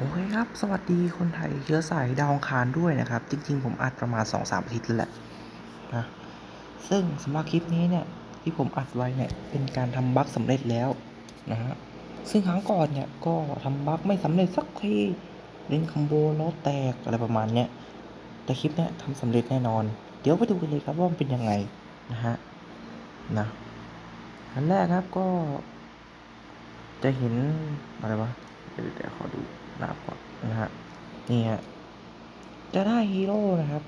โอเคครับ สวัสดีคนไทยเชื้อสายดาวองคารด้วยนะครับ จริง ๆ ผมอัดประมาณ 2-3อาทิตย์แล้วแหละนะซึ่งสำหรับคลิปนี้เนี่ย ที่ผมอัดไว้เนี่ย เป็นการทำบั๊กสำเร็จแล้วนะฮะซึ่งครั้งก่อนเนี่ยก็ทำบั๊กไม่สำเร็จสักทีเล่นคอมโบล้อแตกอะไรประมาณเนี้ยแต่คลิปเนี้ยทำสำเร็จแน่นอน เดี๋ยวไปดูกันเลยครับว่ามันเป็นยังไงนะฮะนะอันแรกครับก็จะเห็นอะไรวะ เดี๋ยวเขอดูหน้าก่อนนะฮะนี่ฮะจะได้ฮีโร่นะครับ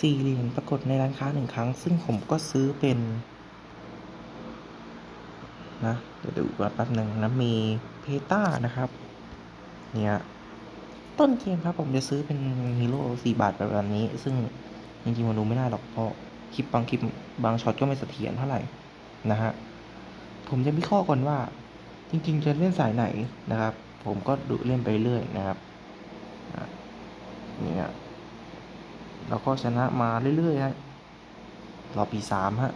สี่เหรียญปรากฏในร้านค้าหนึ่งครั้ง ซึ่งผมก็ซื้อเป็นนะเดี๋ยวดูก่อนแป๊บหนึ่งนะมีเพต้านะครับ เนี่ยต้นเกมครับผมจะซื้อเป็นฮีโร่สี่บาทแบบนี้ ซึ่งจริงๆมันดูไม่ได้หรอกเพราะคลิปบางคลิปบางช็อตก็ไม่เสถียรเท่าไหร่นะฮะผมจะวิเคราะห์ก่อนว่า จริงๆจะเล่นสายไหนนะครับ ผมก็ดูเล่นไปเรื่อยนะครับเนี่ยแล้วก็ชนะมาเรื่อยๆฮะรอบปีสามฮะ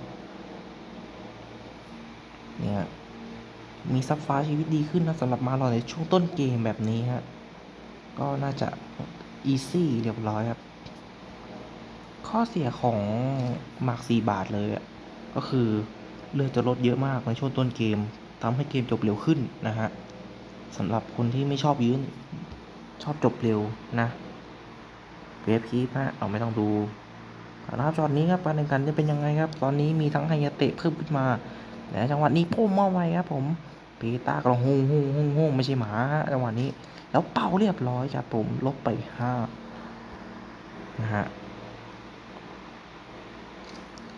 เนี่ยมีซับฟ้าชีวิตดีขึ้นนะสำหรับมาเราในช่วงต้นเกมแบบนี้ฮะก็น่าจะอีซี่เรียบร้อยครับ ข้อเสียของหมากสี่บาทเลยอะก็คือเลือดจะลดเยอะมากในช่วงต้นเกม ทำให้เกมจบเร็วขึ้นนะฮะสำหรับคนที่ไม่ชอบยืนชอบจบเร็วนะเวฟคีปฮะเอาไม่ต้องดูนะครับช็อตนี้ครับการแข่งขันจะเป็นยังไงครับ ตอนนี้มีทั้งไฮยาเตะเพิ่มขึ้นมาแต่จังหวะนี้พุ่มมาไวครับ ผมเปตากระหงหงหงหงไม่ใช่หมาจังหวะนี้ แล้วเป่าเรียบร้อยครับผมลบไปห้านะฮะ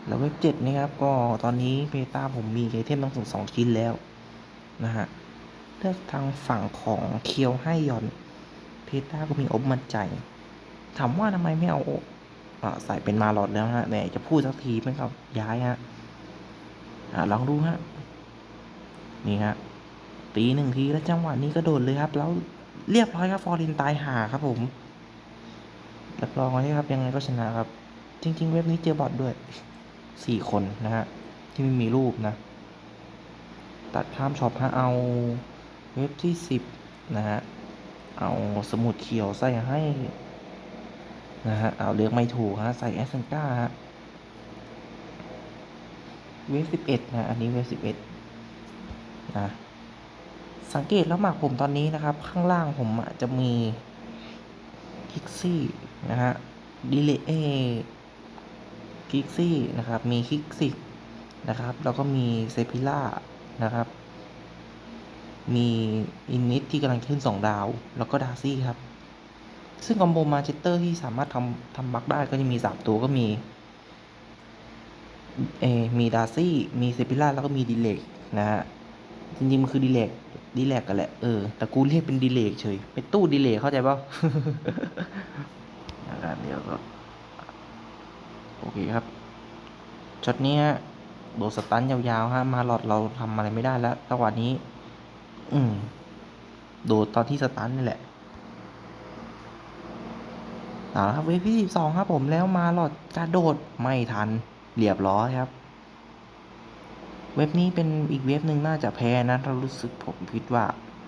แล้วเว็บเจ็ดนี่ครับก็ตอนนี้เบต้าผมมีไอเทมทั้งสองชิ้นแล้ว นะฮะเลือกทางฝั่งของเคียวให้ยอนเพต้าก็มีอบมันใจถามว่าทำไมไม่เอาอใส่เป็นมาลอดแล้วฮะแหมจะพูดสักทีไม่ครับย้ายฮะอลองดูฮะ นี่ฮะ ตีหนึ่งทีแล้วจังหวะนี้ก็โดดเลยครับ แล้วเรียบร้อยครับฟอร์รินตายหาครับผมรับรองไว้ครับยังไงก็ชนะครับ จริง ๆ เว็บนี้เจอบอทด้วยสี่คนนะฮะ ที่ไม่มีรูปนะ ตัดข้ามช็อปฮะเอาเว็บที่สิบนะฮะ เอาสมุดเขียวใส่ให้ นะฮะ เอาเลือกไม่ถูกฮะ ใส่แอสเซนก้าฮะ เวฟสิบเอ็ดนะ อันนี้เวฟสิบเอ็ดนะ สังเกตแล้วหมากผมตอนนี้นะครับ ข้างล่างผมอะจะมีคิกซี่นะฮะดีเลเอคิกซี่นะครับ มีคิกซิกนะครับ แล้วก็มีเซพิล่า นะครับ มีอินนิตที่กำลังขึ้นสองดาว แล้วก็ดาซี่ครับ ซึ่งคอมโบมาเชเตอร์ที่สามารถทำทำบัคได้ก็จะมีสามตัวก็มีเอมีดาซี่ มีเซพิล่าแล้วก็มีดีเลกนะฮะ จริงๆ มันคือดีเลกดีเลกกันแหละ เออ แต่กูเรียกเป็นดีเลกเฉย เป็นตู้ดีเลกเข้าใจป่ะนะครับเดี๋ยวก็ โอเคครับช็อตนี้ฮะ โดนสตันยาวๆฮะมาหลอดเราทำอะไรไม่ได้แล้วจังหวะนี้ อืม โดดตอนที่สตันนี่แหละเอาละครับเวฟที่สิบสองครับผมแล้วมาหลอดกระโดดไม่ทันเรียบร้อยครับ เว็บนี้เป็นอีกเว็บหนึ่งน่าจะแพ้นะถ้ารู้สึกผมคิดว่า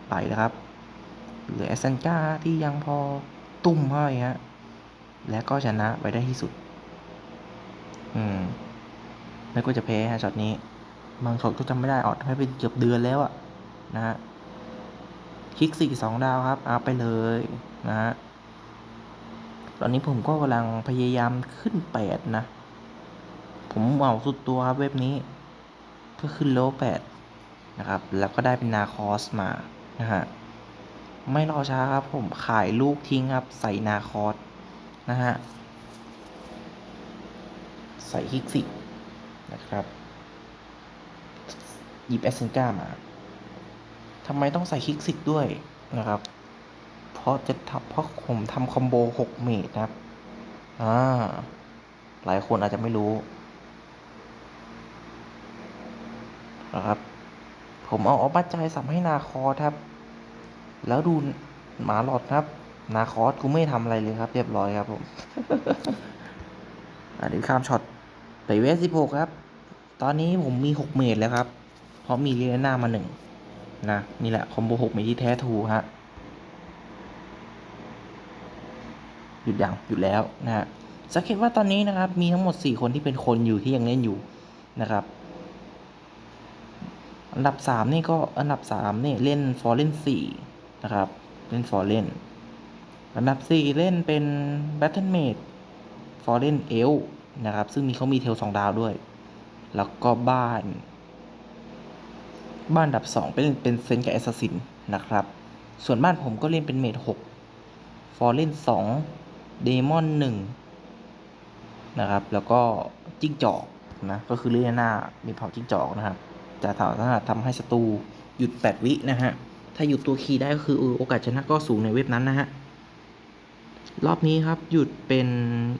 ไปแล้วครับเหลือแอสเซนก้าที่ยังพอตุ้มให้ฮะและก็ชนะไปได้ที่สุด อืม แล้วก็จะแพ้ฮะช็อตนี้บางช็อตก็จำไม่ได้ออดให้เป็นเกือบเดือนแล้วอะนะฮะคลิกสี่สองดาวครับเอัพไปเลยนะฮะตอนนี้ผมก็กำลังพยายามขึ้นแปดนะ ผมเหมาสุดตัวครับเว็บนี้ เพื่อขึ้นโลแปดนะครับ แล้วก็ได้เป็นนาคอสมานะฮะไม่รอช้าครับผมขายลูกทิ้งครับ ใส่นาคอสนะฮะใส่ฮิกซิ นะครับหยิบแอสเซนก้ามาทำไมต้องใส่ฮิกซิกด้วยนะครับ เพราะจะทำเพราะผมทำคอมโบหกเมตรนะครับอ่าหลายคนอาจจะไม่รู้นะครับ ผมเอาออบัตใจสับให้นาคอครับ แล้วดูหมาหลอดครับ นาคอสกูไม่ทำอะไรเลยครับ เรียบร้อยครับผม อันนี้ข้ามช็อต ไปเวสสิบหกครับ ตอนนี้ผมมีหกเมตรแล้วครับ เพราะมีเรียนามาหนึ่งนะนี่แหละคอมโบหกเมตรที่แท้ทูฮะหยุดอย่งหยุดแล้วนะฮะสังเกตว่าตอนนี้นะครับ มีทั้งหมดสี่คนที่เป็นคนอยู่ที่ยังเล่นอยู่นะครับ อันดับสามนี่ก็อันดับสามนี่เล่นฟอร์เล่น4นะครับ เล่นฟอร์เล่นอันดับสี่เล่นเป็นแบทเทนเมดฟอร์เล่นเอล นะครับ ซึ่งมีเขามีเทลสองดาวด้วย แล้วก็บ้าน บ้านอันดับ2เป็นเป็นเซนกับแอสซัสซินนะครับ ส่วนบ้านผมก็เล่นเป็นเมด6ฟอร์เรน2เดมอน1นะครับ แล้วก็จิ้งจอกนะ ก็คือเลียนามีเผาจิ้งจอกนะครับ จะถามถ้าทำให้ศัตรูหยุด 8 วินะฮะ ถ้าหยุดตัวคีย์ได้ก็คือเออโอกาสชนะก็สูงในเว็บนั้นนะฮะ รอบนี้ครับหยุดเป็น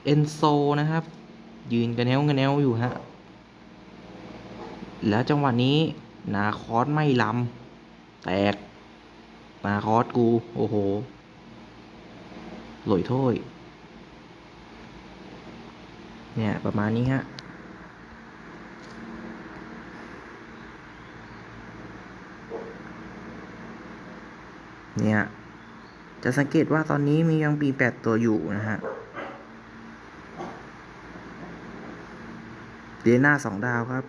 เอนโซนะครับ ยืนกันแนวกันแนวอยู่ฮะ แล้วจังหวะนี้ นาคอสไม่ลำแตก นาคอสกู โอ้โหหลอยถ้ยเนี่ย ประมาณนี้ฮะเนี่ย จะสังเกตว่าตอนนี้มียังปีแปดตัวอยู่นะฮะ เดน่าสองดาวครับ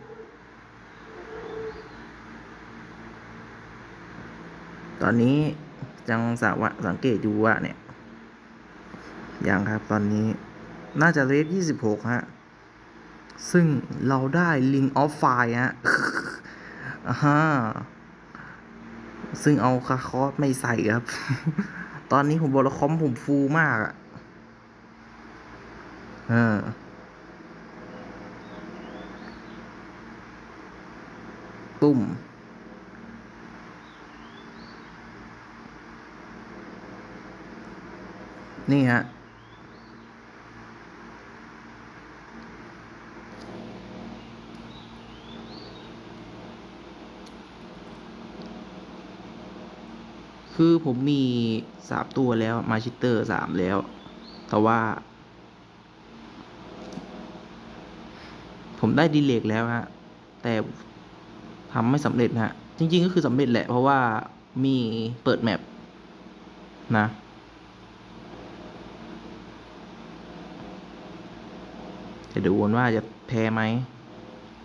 ตอนนี้ยังสาวะสังเกตดูว่าเนี่ยอย่างครับตอนนี้น่าจะเลฟยี่สิบหกฮะ ซึ่งเราได้ลิงออฟไฟฮะอ่าฮะซึ่งเอาคาคอสไม่ใส่ครับ ตอนนี้ผมบอกแล้วคอมผมฟูมากอะ เออ ตุ่มนี่ฮะ คือผมมีสามตัวแล้วมาชิเตอร์สามแล้ว แต่ว่า ผมได้ดีเลกแล้วฮะ แต่ ทำไม่สำเร็จนะฮะ จริง ๆ ก็คือสำเร็จแหละ เพราะว่ามีเปิดแมปนะ จะดูกันว่าจะแพ้ไหม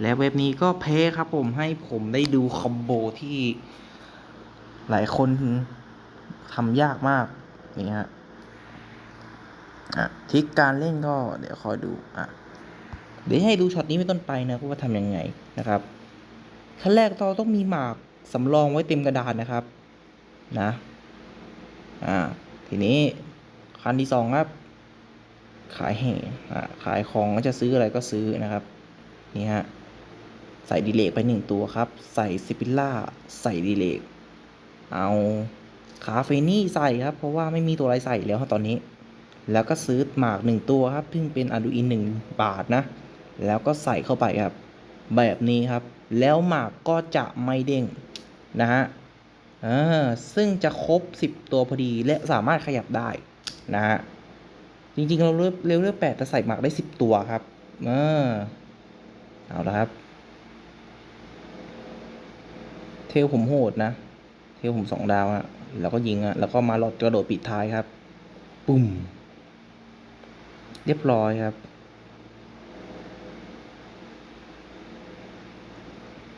และเว็บนี้ก็แพ้ครับผมให้ผมได้ดูคอมโบที่หลายคนทำยากมากนี่ฮะอะทิกการเล่นก็เดี๋ยวคอยดูอะเดี๋ยวให้ดูช็อตนี้เป็นต้นไปนะว่าทำยังไงนะครับ ขั้นแรกเราต้องมีหมากสำรองไว้เต็มกระดานนะครับนะอ่าทีนี้คันที่สองครับ ขายแห่อ่าขายของก็จะซื้ออะไรก็ซื้อนะครับนี่ฮะใส่ดีเลกไปหนึ่งตัวครับ ใส่ซิปิล่าใส่ดีเลกเอาคาเฟนี่ใส่ครับ เพราะว่าไม่มีตัวอะไรใส่แล้วครับตอนนี้ แล้วก็ซื้อหมากหนึ่งตัวครับ ซึ่งเป็นอะดูอินหนึ่งบาทนะ แล้วก็ใส่เข้าไปครับ แบบนี้ครับ แล้วหมากก็จะไม่เด้งนะฮะอ่าซึ่งจะครบ 10 ตัวพอดีและสามารถขยับได้นะฮะจริงๆ เราเลือกเลเวลแปดจะใส่หมากได้ 10 ตัวครับ เออเอาละครับ เทลผมโหดนะ เทลผมสองดาวฮะแล้วก็ยิงอะแล้วก็มาหลอดกระโดดปิดท้ายครับ ปุ่ม เรียบร้อยครับ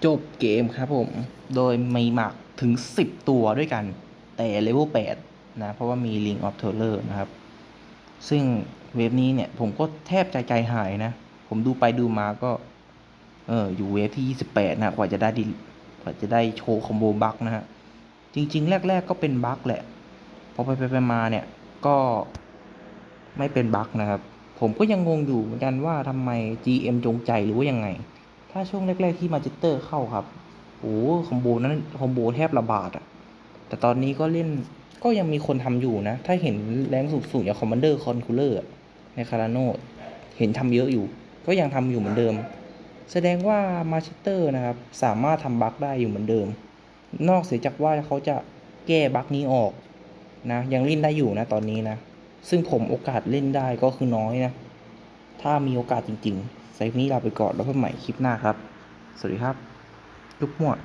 จบเกมครับผม โดยมีหมักถึง 10 ตัวด้วยกัน แต่เลเวล8นะ เพราะว่ามี Ring of Terror นะครับ ซึ่งเวฟนี้เนี่ย ผมก็แทบใจใจหายนะ ผมดูไปดูมาก็ เอออยู่เวฟที่ 28 นะกว่าจะได้ดีกว่าจะได้โชว์คอมโบบัคนะฮะ จริง ๆ แรก ๆ ก็เป็นบัคแหละ พอไปไปมาเนี่ย ก็ไม่เป็นบัคนะครับ ผมก็ยังงงอยู่เหมือนกันว่าทำไม GM จงใจหรือว่ายังไง ถ้าช่วงแรก ๆ ที่มาจิเตอร์เข้าครับโอ้คอมโบนั้นคอมโบแทบระบาดอะแต่ตอนนี้ก็เล่นก็ยังมีคนทำอยู่นะ ถ้าเห็นแรงสูงๆอย่างคอมมานเดอร์คอนคูลเลอร์ในคาราโนเห็นทำเยอะอยู่ ก็ยังทำอยู่เหมือนเดิม แสดงว่ามาชเตอร์นะครับ สามารถทำบั๊กได้อยู่เหมือนเดิม นอกเสียจากว่าเขาจะแก้บั๊กนี้ออกนะ ยังเล่นได้อยู่นะตอนนี้นะ ซึ่งผมโอกาสเล่นได้ก็คือน้อยนะ ถ้ามีโอกาสจริง ๆ ไซฟนี้ลาไปก่อนแล้วพบใหม่คลิปหน้าครับ สวัสดีครับ ทุกหมวด